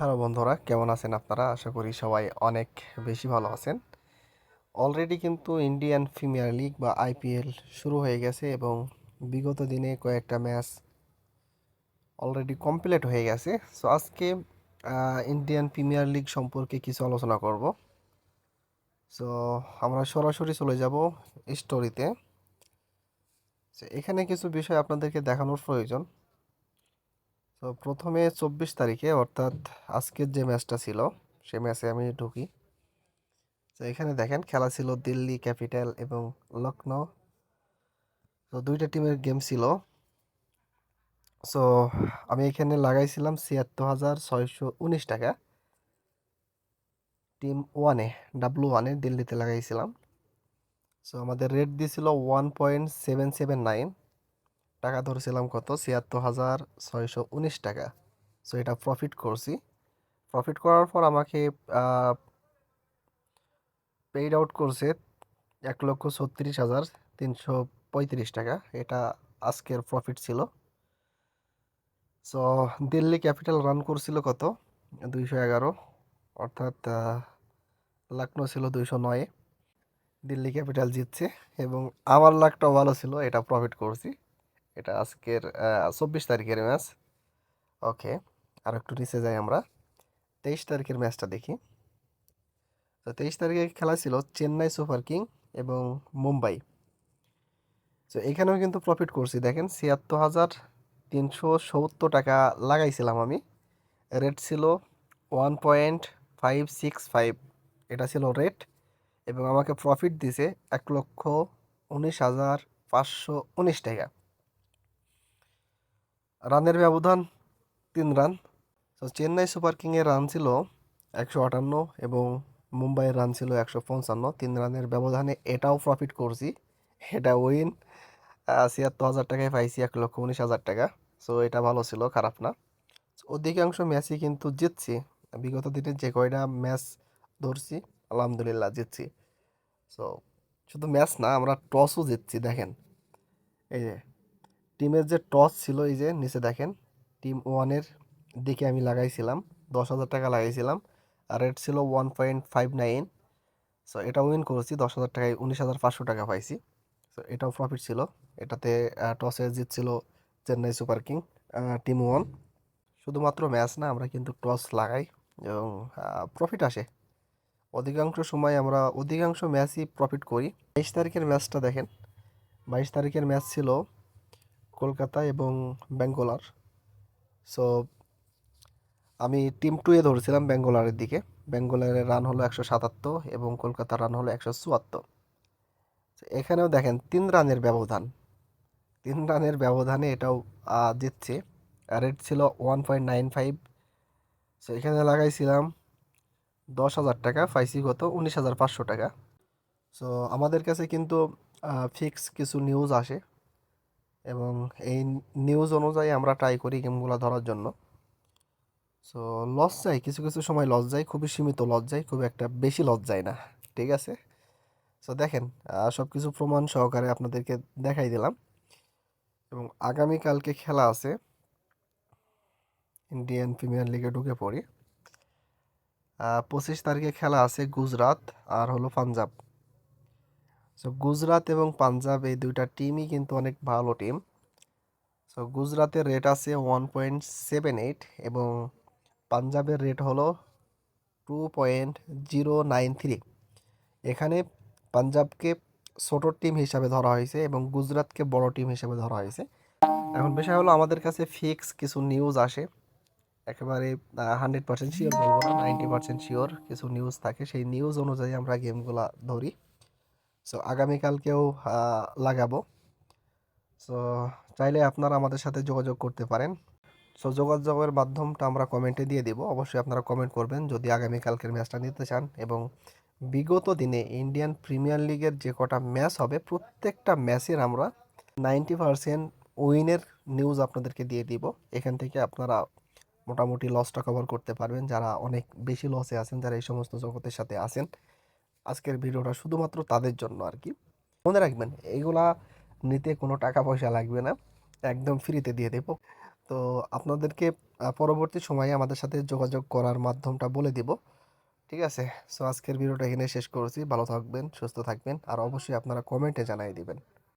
Hello বন্ধুরা, কেমন আছেন আপনারা? আশা করি সবাই অনেক বেশি ভালো আছেন। অলরেডি কিন্তু ইন্ডিয়ান প্রিমিয়ার লিগ বা আইপিএল শুরু হয়ে গেছে এবং বিগত দিনে কয়েকটা ম্যাচ অলরেডি কমপ্লিট হয়ে গেছে। সো আজকে ইন্ডিয়ান প্রিমিয়ার লিগ সম্পর্কে কিছু আলোচনা করব। সো আমরা সরাসরি চলে যাব স্টোরিতে এখানে কিছু বিষয় আপনাদেরকে দেখানোর প্রয়োজন। তো প্রথমে চব্বিশ তারিখে অর্থাৎ আজকের যে ম্যাচটা ছিল, সে ম্যাচে আমি ঢুকি। তো এখানে দেখেন খেলা ছিল দিল্লি ক্যাপিটাল এবং লখনৌ তো দুইটা টিমের গেম ছিল। সো আমি এখানে লাগাইছিলাম ছিয়াত্তর হাজার ছয়শো উনিশ টাকা। টিম ওয়ানে, ডাব্লু ওয়ানে দিল্লিতে লাগাইছিলাম। সো আমাদের রেট দিয়েছিল one point seven seven nine. টাকা ধরেছিলাম কত? ছিয়াত্তর হাজার ছয়শো উনিশ টাকা। সো এটা প্রফিট করছি। প্রফিট করার পর আমাকে পেইড আউট করছে এক লক্ষ ছত্রিশ হাজার তিনশো পঁয়ত্রিশ টাকা। এটা আজকের প্রফিট ছিল। সো দিল্লি ক্যাপিটাল রান করছিল কত? দুইশো এগারো। অর্থাৎ লখনৌ ছিল দুইশো নয়ে। দিল্লি ক্যাপিটাল জিতছে এবং আমার লাকটাও ভালো ছিল, এটা প্রফিট করছি। এটা আজকের চব্বিশ তারিখের ম্যাচ। ওকে, আর একটু নিচে যাই আমরা। তেইশ তারিখের ম্যাচটা দেখি। তো তেইশ তারিখে খেলা ছিল চেন্নাই সুপার কিং এবং মুম্বাই। তো এখানেও কিন্তু প্রফিট করছি। দেখেন, ছিয়াত্তর হাজার তিনশো সত্তর টাকা লাগাইছিলাম আমি। রেট ছিল one point five six five এটা ছিল রেট এবং আমাকে প্রফিট দিছে এক লক্ষ উনিশ হাজার পাঁচশো উনিশ টাকা। রানের ব্যবধান তিন রান। চেন্নাই সুপার কিংয়ের রান ছিল একশো আটান্ন এবং মুম্বাইয়ের রান ছিল একশো পঞ্চান্ন। তিন রানের ব্যবধানে এটাও প্রফিট করছি। এটা উইন ছিয়াত্তর হাজার টাকায় পাইছি এক লক্ষ উনিশ হাজার টাকা। সো এটা ভালো ছিল, খারাপ না। অধিকাংশ ম্যাচই কিন্তু জিতছি। বিগত দিনে যে কয়টা ম্যাচ ধরছি, আলহামদুলিল্লাহ জিতছি। সো শুধু ম্যাচ না, আমরা টসও জিতছি, দেখেন। এই যে টিমের যে টস ছিল, এই যে নিচে দেখেন, টিম ওয়ানের দিকে আমি লাগাইছিলাম, দশ হাজার টাকা লাগাইছিলাম, আর রেট ছিল one point five nine. So এটা উইন করেছি, দশ হাজার টাকায় উনিশ হাজার পাঁচশো টাকা পাইছি। সো এটাও প্রফিট ছিল। এটাতে টসে জিতছিল Chennai super king team one. শুধুমাত্র ম্যাচ না, আমরা কিন্তু টস লাগাই, এবং প্রফিট আসে। অধিকাংশ সময় আমরা, অধিকাংশ ম্যাচই প্রফিট করি। বাইশ তারিখের ম্যাচটা দেখেন, বাইশ তারিখের ম্যাচ ছিল কলকাতা এবং ব্যাঙ্গালোর। সো আমি টিম টুয়ে ধরেছিলাম ব্যাঙ্গালোরের দিকে। ব্যাঙ্গালোরের রান হলো একশো সাতাত্তর এবং কলকাতার রান হলো একশো চুয়াত্তর। এখানেও দেখেন, তিন রানের ব্যবধান। তিন রানের ব্যবধানে এটাও জিতছে। রেট ছিল one point nine five so এখানে লাগাইছিলাম দশ হাজার টাকা পাইছি কত উনিশ হাজার পাঁচশো টাকা। সো আমাদের কাছে কিন্তু ফিক্স কিছু নিউজ আসে। এবং এই নিউজ অনুযায়ী আমরা ট্রাই করি গেমগুলো ধরার জন্য। সো লস যায়, কিছু কিছু সময় লস যায়, খুবই সীমিত লস যায়, খুব একটা বেশি লস যায় না, ঠিক আছে? সো দেখেন সব কিছু প্রমাণ সহকারে আপনাদেরকে দেখাই দিলাম। এবং আগামীকালকে খেলা আছে ইন্ডিয়ান প্রিমিয়ার লিগে ঢুকে পড়ি। পঁচিশ তারিখে খেলা আছে গুজরাট, আর হলো পাঞ্জাব। সো গুজরাট এবং পাঞ্জাব এই দুইটা টিমই কিন্তু অনেক ভালো টিম সো গুজরাতের রেট আছে ওয়ান পয়েন্ট সেভেন এইট এবং পাঞ্জাবের রেট হলো two point zero nine three এখানে পাঞ্জাবকে ছোট টিম হিসাবে ধরা হয়েছে এবং গুজরাটকে বড় টিম হিসাবে ধরা হয়েছে। এখন বিষয় হলো আমাদের কাছে ফিক্স কিছু নিউজ আসে। একেবারে হান্ড্রেড পার্সেন্ট শিওর বলব নাইনটি পার্সেন্ট শিওর কিছু নিউজ থাকে। সেই নিউজ অনুযায়ী আমরা গেমগুলো ধরি। সো আগামীকালকেও লাগাবো। সো চাইলে আপনারা আমাদের সাথে যোগাযোগ করতে পারেন। সো যোগাযোগের মাধ্যমটা আমরা কমেন্টে দিয়ে দিব। অবশ্যই আপনারা কমেন্ট করবেন যদি আগামীকালকের ম্যাচটা নিতে চান এবং বিগত দিনে ইন্ডিয়ান প্রিমিয়ার লিগের যে কটা ম্যাচ হবে, প্রত্যেকটা ম্যাচের আমরা নাইনটি পার্সেন্ট উইনের নিউজ আপনাদেরকে দিয়ে দিব। এখান থেকে আপনারা মোটামুটি লসটা কভার করতে পারবেন। যারা অনেক বেশি লসে আছেন, যারা এই সমস্ত জগতের সাথে আছেন আজকের ভিডিওটা শুধুমাত্র তাদের জন্য আর কি। মনে রাখবেন এইগুলা নিতে কোনো টাকা পয়সা লাগবে না, একদম ফ্রিতে দিয়ে দেব। তো আপনাদেরকে পরবর্তী সময়ে আমাদের সাথে যোগাযোগ করার মাধ্যমটা বলে দিব। ঠিক আছে? সো আজকের ভিডিওটা এখানে শেষ করছি। ভালো থাকবেন, সুস্থ থাকবেন, আর অবশ্যই আপনারা কমেন্টে জানাই দিবেন।